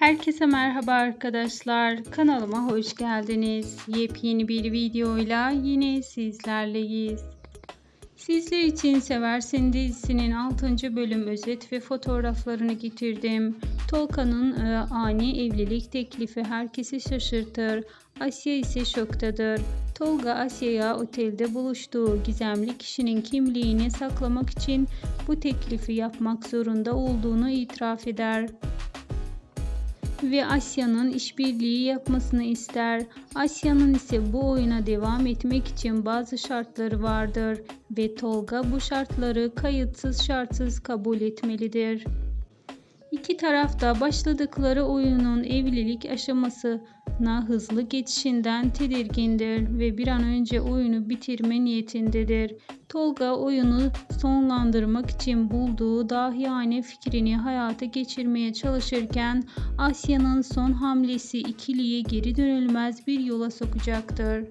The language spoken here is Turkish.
Herkese merhaba arkadaşlar. Kanalıma hoş geldiniz. Yepyeni bir videoyla yine sizlerleyiz. Sizler için Seversin dizisinin 6. bölüm özet ve fotoğraflarını getirdim. Tolka'nın e, ani evlilik teklifi herkesi şaşırtır. Asya ise şoktadır. Tolga Asya'ya otelde buluştuğu gizemli kişinin kimliğini saklamak için bu teklifi yapmak zorunda olduğunu itiraf eder ve Asya'nın işbirliği yapmasını ister. Asya'nın ise bu oyuna devam etmek için bazı şartları vardır ve Tolga bu şartları kayıtsız şartsız kabul etmelidir. İki taraf da başladıkları oyunun evlilik aşamasına hızlı geçişinden tedirgindir ve bir an önce oyunu bitirme niyetindedir. Tolga oyunu sonlandırmak için bulduğu dahiyane fikrini hayata geçirmeye çalışırken Asya'nın son hamlesi ikiliyi geri dönülmez bir yola sokacaktır.